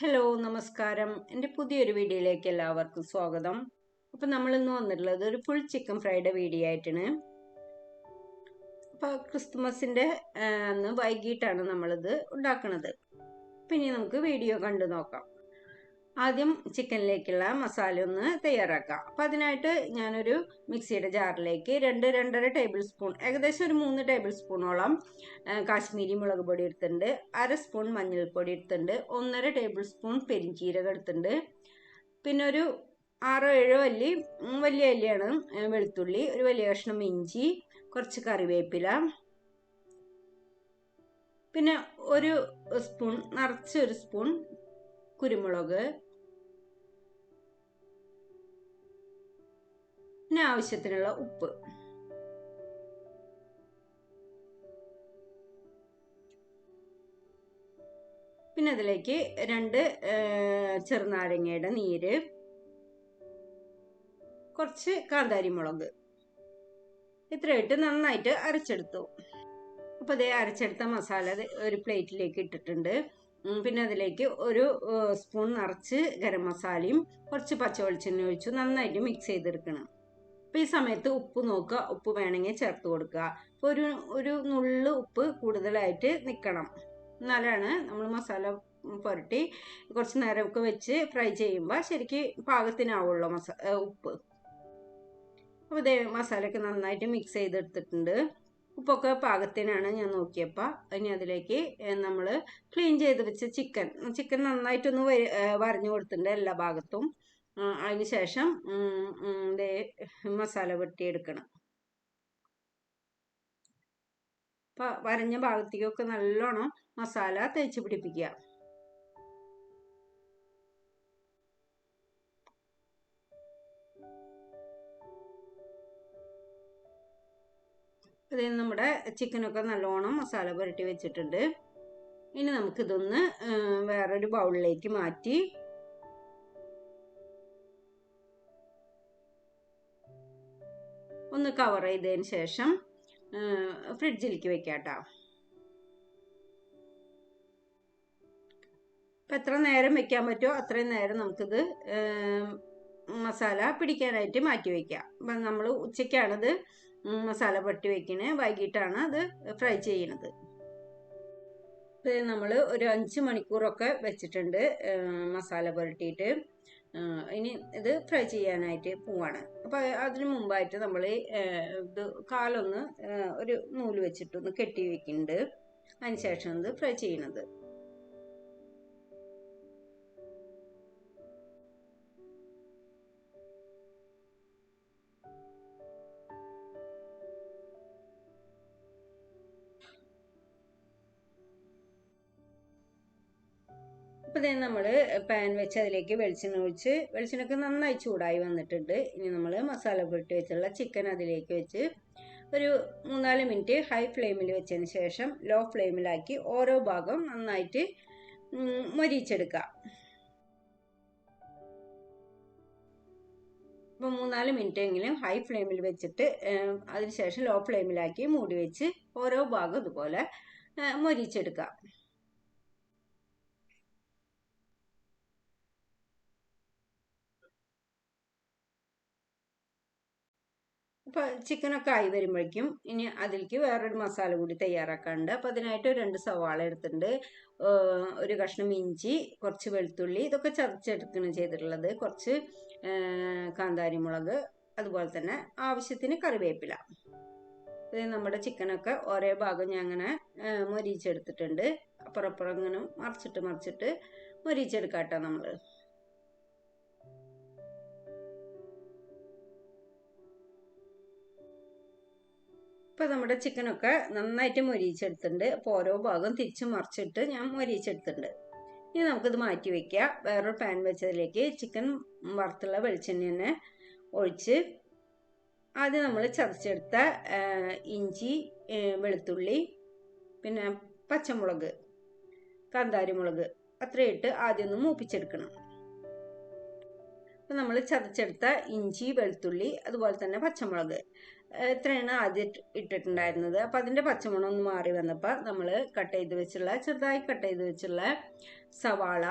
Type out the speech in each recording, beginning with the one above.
Hello നമസ്കാരം. എന്റെ പുതിയൊരു വീഡിയോയിലേക്ക് എല്ലാവർക്കും സ്വാഗതം. അപ്പം നമ്മൾ ഇന്ന് വന്നിട്ടുള്ളത് ഒരു ഫുൾ ചിക്കൻ ഫ്രൈഡ് വീഡിയോ ആയിട്ടാണ്. അപ്പോൾ ക്രിസ്തുമസിന്റെ അന്ന് വൈകിട്ടാണ് നമ്മളിത് ഉണ്ടാക്കുന്നത് പിന്നെ നമുക്ക് വീഡിയോ കണ്ടു നോക്കാം. ആദ്യം ചിക്കനിലേക്കുള്ള മസാല ഒന്ന് തയ്യാറാക്കാം അപ്പം അതിനായിട്ട് ഞാനൊരു മിക്സിയുടെ ജാറിലേക്ക് രണ്ട് രണ്ടര ടേബിൾ സ്പൂൺ ഏകദേശം ഒരു മൂന്ന് ടേബിൾ സ്പൂണോളം കാശ്മീരി മുളക് പൊടി എടുത്തിട്ടുണ്ട് അര സ്പൂൺ മഞ്ഞൾപ്പൊടി എടുത്തിട്ടുണ്ട് ഒന്നര ടേബിൾ സ്പൂൺ പെരിഞ്ചീരകം എടുത്തിട്ടുണ്ട്. പിന്നെ ഒരു ആറോ ഏഴോ അല്ലി വലിയ അല്ലിയാണ് വെളുത്തുള്ളി ഒരു വലിയ കഷ്ണം ഇഞ്ചി കുറച്ച് കറിവേപ്പില. പിന്നെ ഒരു സ്പൂൺ നിറച്ച് ഒരു സ്പൂൺ കുരുമുളക്. പിന്നെ ആവശ്യത്തിനുള്ള ഉപ്പ്. പിന്നെ അതിലേക്ക് രണ്ട് ചെറുനാരങ്ങയുടെ നീര്. കുറച്ച് കാന്താരി മുളക്. ഇത്രയിട്ട് നന്നായിട്ട് അരച്ചെടുത്തു. അപ്പോൾ അതേ അരച്ചെടുത്ത മസാല ഒരു പ്ലേറ്റിലേക്ക് ഇട്ടിട്ടുണ്ട്. പിന്നെ അതിലേക്ക് ഒരു സ്പൂൺ നിറച്ച് ഗരം മസാലയും കുറച്ച് പച്ച വെളിച്ചെണ്ണ ഒഴിച്ചു നന്നായിട്ട് മിക്സ് ചെയ്തെടുക്കണം. അപ്പോൾ ഈ സമയത്ത് ഉപ്പ് നോക്കുക. ഉപ്പ് വേണമെങ്കിൽ ചേർത്ത് കൊടുക്കുക. അപ്പോൾ ഒരു ഒരു നുള്ളു ഉപ്പ് കൂടുതലായിട്ട് നിൽക്കണം എന്നാലാണ് നമ്മൾ മസാല പുരട്ടി കുറച്ച് നേരമൊക്കെ വെച്ച് ഫ്രൈ ചെയ്യുമ്പോൾ ശരിക്ക് പാകത്തിനാവുള്ളൂ മസാ ഉപ്പ്. അപ്പോൾ ഇതേ മസാലയൊക്കെ നന്നായിട്ട് മിക്സ് ചെയ്തെടുത്തിട്ടുണ്ട്. ഉപ്പൊക്കെ പാകത്തിനാണ് ഞാൻ നോക്കിയപ്പോൾ ഇനി അതിലേക്ക് നമ്മൾ ക്ലീൻ ചെയ്ത് വെച്ച ചിക്കൻ ചിക്കൻ നന്നായിട്ടൊന്ന് വരഞ്ഞു കൊടുത്തിട്ടുണ്ട് എല്ലാ ഭാഗത്തും. അതിന് ശേഷം മസാല വെട്ടിയെടുക്കണം. അപ്പം വരഞ്ഞ ഭാഗത്തേക്കൊക്കെ നല്ലോണം മസാല തേച്ച് പിടിപ്പിക്കുക. ഇത് നമ്മുടെ ചിക്കനൊക്കെ നല്ലോണം മസാല പുരട്ടി വെച്ചിട്ടുണ്ട്. ഇനി നമുക്കിതൊന്ന് വേറൊരു ബൗളിലേക്ക് മാറ്റി ഒന്ന് കവർ ചെയ്തതിന് ശേഷം ഫ്രിഡ്ജിലേക്ക് വെക്കാം കേട്ടോ അപ്പം എത്ര നേരം വെക്കാൻ പറ്റുമോ അത്രയും നേരം നമുക്കിത് മസാല പിടിക്കാനായിട്ട് മാറ്റി വയ്ക്കാം അപ്പം നമ്മൾ ഉച്ചയ്ക്കാണത് മസാല പട്ടി വെക്കണേ. വൈകിട്ടാണ് അത് ഫ്രൈ ചെയ്യണത്. നമ്മൾ ഒരു അഞ്ച് മണിക്കൂറൊക്കെ വെച്ചിട്ടുണ്ട് മസാല പുരട്ടിയിട്ട് ഇനി ഇത് ഫ്രൈ ചെയ്യാനായിട്ട് പോവാണ്. അപ്പോൾ അതിന് മുമ്പായിട്ട് നമ്മൾ ഇത് കാലൊന്ന് ഒരു നൂൽ വെച്ചിട്ടൊന്ന് കെട്ടി വെക്കുന്നുണ്ട് അതിന് ശേഷം ഇത് ഫ്രൈ ചെയ്യണത്. അപ്പോൾ നമ്മൾ പാൻ വെച്ച് അതിലേക്ക് വെളിച്ചെണ്ണ ഒഴിച്ച് വെളിച്ചെണ്ണക്ക് നന്നായി ചൂടായി വന്നിട്ടുണ്ട്. ഇനി നമ്മൾ മസാല പുരട്ടി വെച്ചുള്ള ചിക്കൻ അതിലേക്ക് വെച്ച് ഒരു മൂന്നാൽ മിനിറ്റ് ഹൈ ഫ്ലെയിമിൽ വെച്ചതിന് ശേഷം ലോ ഫ്ലെയിമിലാക്കി ഓരോ ഭാഗം നന്നായിട്ട് മൊരിച്ചെടുക്കുക അപ്പോൾ മൂന്നാൽ മിനിറ്റ് എങ്കിലും ഹൈ ഫ്ലെയിമിൽ വെച്ചിട്ട് അതിനുശേഷം ലോ ഫ്ലെയിമിലാക്കി മൂടി വെച്ച് ഓരോ ഭാഗം ഇതുപോലെ മൊരിച്ചെടുക്കുക അപ്പോൾ ചിക്കനൊക്കെ ആയി വരുമ്പോഴേക്കും ഇനി അതിലേക്ക് വേറൊരു മസാല കൂടി തയ്യാറാക്കാനുണ്ട്. അപ്പോൾ അതിനായിട്ട് രണ്ട് സവാള എടുത്തിട്ടുണ്ട്. ഒരു കഷ്ണം ഇഞ്ചി കുറച്ച് വെളുത്തുള്ളി ഇതൊക്കെ ചതച്ചെടുക്കണം ചെയ്തിട്ടുള്ളത്. കുറച്ച് കാന്താരി മുളക് അതുപോലെ തന്നെ ആവശ്യത്തിന് കറിവേപ്പില. ഇത് നമ്മുടെ ചിക്കനൊക്കെ ഒരേ ഭാഗം ഞാൻ അങ്ങനെ മൊരിച്ചെടുത്തിട്ടുണ്ട് അപ്പുറപ്പുറം ഇങ്ങനെ മറിച്ചിട്ട് മറിച്ചിട്ട് മൊരിച്ചെടുക്കാം കേട്ടോ നമ്മൾ ഇപ്പോൾ നമ്മുടെ ചിക്കനൊക്കെ നന്നായിട്ട് മൊരിച്ചെടുത്തിട്ടുണ്ട് അപ്പോൾ ഓരോ ഭാഗം തിരിച്ച് മറിച്ചിട്ട് ഞാൻ മൊരിച്ചെടുത്തിട്ടുണ്ട് ഇനി നമുക്കിത് മാറ്റി വയ്ക്കുക വേറൊരു പാൻ വെച്ചതിലേക്ക് ചിക്കൻ വറുത്തുള്ള വെളിച്ചെണ്ണ തന്നെ ഒഴിച്ച് ആദ്യം നമ്മൾ ചതച്ചെടുത്ത ഇഞ്ചി വെളുത്തുള്ളി പിന്നെ പച്ചമുളക് കാന്താരിമുളക് അത്രയിട്ട് ആദ്യം ഒന്ന് മൂപ്പിച്ചെടുക്കണം. അപ്പം നമ്മൾ ചതച്ചെടുത്ത ഇഞ്ചി വെളുത്തുള്ളി അതുപോലെ തന്നെ പച്ചമുളക്. ഇത്രയാണ് ആദ്യം ഇട്ടിട്ടുണ്ടായിരുന്നത്. അപ്പം അതിന്റെ പച്ചമണം ഒന്ന് മാറി വന്നപ്പോൾ നമ്മൾ കട്ട് ചെയ്ത് വെച്ചുള്ള ചെറുതായി കട്ട് ചെയ്ത് വെച്ചുള്ള സവാള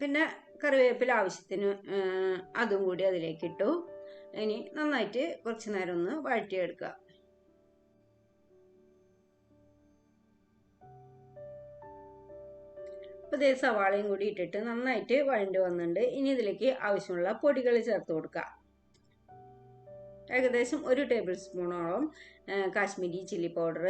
പിന്നെ കറിവേപ്പില ആവശ്യത്തിന് അതും കൂടി അതിലേക്ക് ഇട്ടു. ഇനി നന്നായിട്ട് കുറച്ച് നേരം ഒന്ന് വഴറ്റിയെടുക്കുക. അപ്പോൾ ഇതേ സവാളയും കൂടി ഇട്ടിട്ട് നന്നായിട്ട് വഴണ്ട് വന്നിട്ടുണ്ട്. ഇനി ഇതിലേക്ക് ആവശ്യമുള്ള പൊടികൾ ചേർത്ത് കൊടുക്കുക. ഏകദേശം ഒരു ടേബിൾ സ്പൂണോളം കാശ്മീരി ചില്ലി പൗഡർ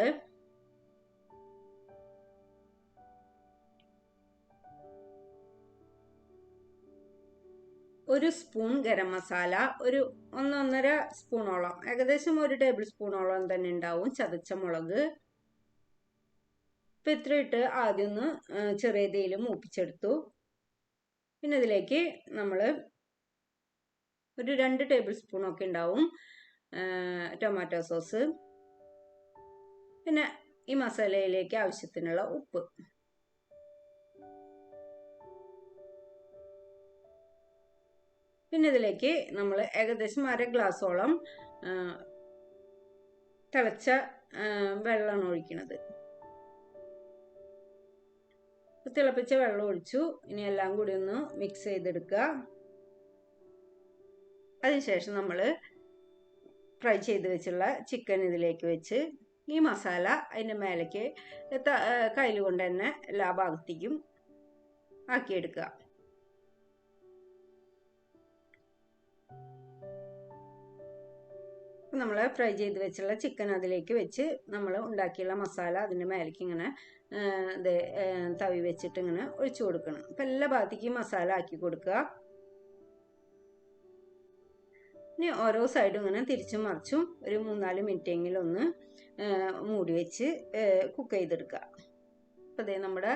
ഒരു സ്പൂൺ ഗരം മസാല ഒരു ഒന്നൊന്നര സ്പൂണോളം ഏകദേശം ഒരു ടേബിൾ സ്പൂണോളം തന്നെ ഉണ്ടാവും ചതച്ച മുളക്. ഇപ്പൊ ഇത്ര ഇട്ട് ആദ്യം ഒന്ന് ചെറിയ തീയിൽ മൂപ്പിച്ചെടുത്തു. പിന്നെ ഇതിലേക്ക് നമ്മൾ ഒരു രണ്ട് ടേബിൾ സ്പൂണൊക്കെ ഉണ്ടാവും. ടൊമാറ്റോ സോസ് പിന്നെ ഈ മസാലയിലേക്ക് ആവശ്യത്തിനുള്ള ഉപ്പ്. പിന്നെ ഇതിലേക്ക് നമ്മൾ ഏകദേശം അര ഗ്ലാസോളം തിളച്ച വെള്ളമാണ് ഒഴിക്കുന്നത്. തിളപ്പിച്ച വെള്ളം ഒഴിച്ചു. ഇനി എല്ലാം കൂടി ഒന്ന് മിക്സ് ചെയ്തെടുക്കുക. അതിനുശേഷം നമ്മൾ ഫ്രൈ ചെയ്ത് വെച്ചുള്ള ചിക്കൻ ഇതിലേക്ക് വെച്ച് ഈ മസാല അതിന്റെ മേലേക്ക് കയ്യിൽ കൊണ്ട് തന്നെ എല്ലാ ഭാഗത്തേക്കും ആക്കിയെടുക്കുക. നമ്മൾ ഫ്രൈ ചെയ്ത് വെച്ചുള്ള ചിക്കൻ അതിലേക്ക് വെച്ച് നമ്മൾ ഉണ്ടാക്കിയുള്ള മസാല അതിന്റെ മേലേക്ക് ഇങ്ങനെ തവി വെച്ചിട്ട് ഇങ്ങനെ ഒഴിച്ചു കൊടുക്കണം. അപ്പം എല്ലാ ഭാഗത്തേക്കും മസാല ആക്കി കൊടുക്കുക. ഇനി ഓരോ സൈഡും ഇങ്ങനെ തിരിച്ചും മറിച്ചും ഒരു മൂന്നാൽ മിനിറ്റെങ്കിലും ഒന്ന് മൂടി വെച്ച് കുക്ക് ചെയ്തെടുക്കുക. അപ്പോൾ അതേ നമ്മുടെ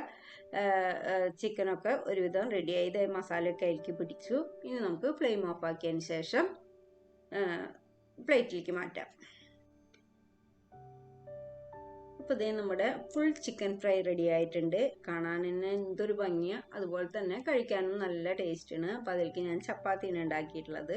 ചിക്കനൊക്കെ ഒരുവിധം റെഡിയായി ഇതേ മസാലയൊക്കെ അതിലേക്ക് പിടിച്ചു. ഇനി നമുക്ക് ഫ്ലെയിം ഓഫ് ആക്കിയതിന് ശേഷം പ്ലേറ്റിലേക്ക് മാറ്റാം. അപ്പോൾ ഇതേ നമ്മുടെ ഫുൾ ചിക്കൻ ഫ്രൈ റെഡി ആയിട്ടുണ്ട്. കാണാൻ തന്നെ എന്തൊരു ഭംഗിയാണ് അതുപോലെ തന്നെ കഴിക്കാനും നല്ല ടേസ്റ്റാണ് അപ്പോൾ അതിലേക്ക് ഞാൻ ചപ്പാത്തിയാണ് ഉണ്ടാക്കിയിട്ടുള്ളത്.